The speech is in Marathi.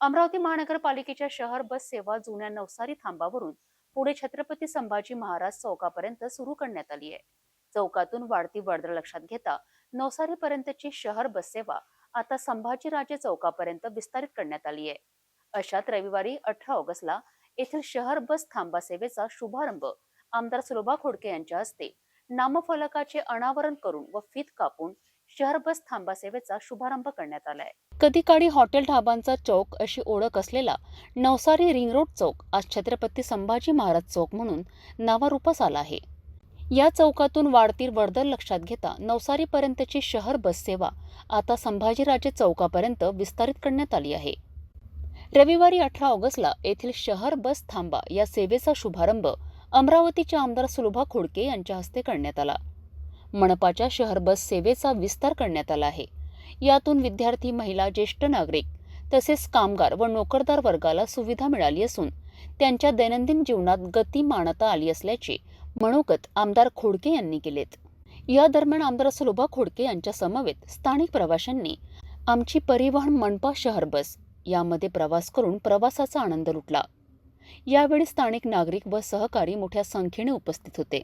अमरावती महानगरपालिकेच्या शहर बस सेवा जुन्या नवसारी थांबावरून पुढे छत्रपती संभाजी महाराज चौकापर्यंत सुरू करण्यात आली आहे. चौकातून वाढती वर्दळ लक्षात घेता नवसारी पर्यंतची शहर बस सेवा आता संभाजीराजे चौकापर्यंत विस्तारित करण्यात आली आहे. अशात रविवारी अठरा ऑगस्टला येथील शहर बस थांबा सेवेचा शुभारंभ आमदार सुलभा खोडके यांच्या हस्ते नामफलकाचे अनावरण करून व फीत कापून शहर बस थांबा सेवेचा शुभारंभ करण्यात आलाय. कधी काळी हॉटेल ढाबांचा चौक अशी ओळख असलेला नवसारी रिंग रोड चौक आज छत्रपती संभाजी महाराज चौक म्हणून नावारूपास आला आहे. या चौकातून वाढती वर्दळ लक्षात घेता नवसारीपर्यंतची शहर बस सेवा आता संभाजीराजे चौकापर्यंत विस्तारित करण्यात आली आहे. रविवारी अठरा ऑगस्टला येथील शहर बस थांबा या सेवेचा शुभारंभ अमरावतीचे आमदार सुलभा खोडके यांच्या हस्ते करण्यात आला. मनपाच्या शहर बस सेवेचा विस्तार करण्यात आला आहे. यातून विद्यार्थी महिला ज्येष्ठ नागरिक तसेच कामगार व नोकरदार वर्गाला सुविधा मिळाली असून त्यांच्या दैनंदिन जीवनात गती मानता आली असल्याचे मनोगत आमदार खोडके यांनी केलेत. या दरम्यान आमदार सुलभा खोडके यांच्या समवेत स्थानिक प्रवाशांनी आमची परिवहन मनपा शहर बस यामध्ये प्रवास करून प्रवासाचा आनंद लुटला. यावेळी स्थानिक नागरिक व सहकारी मोठ्या संख्येने उपस्थित होते.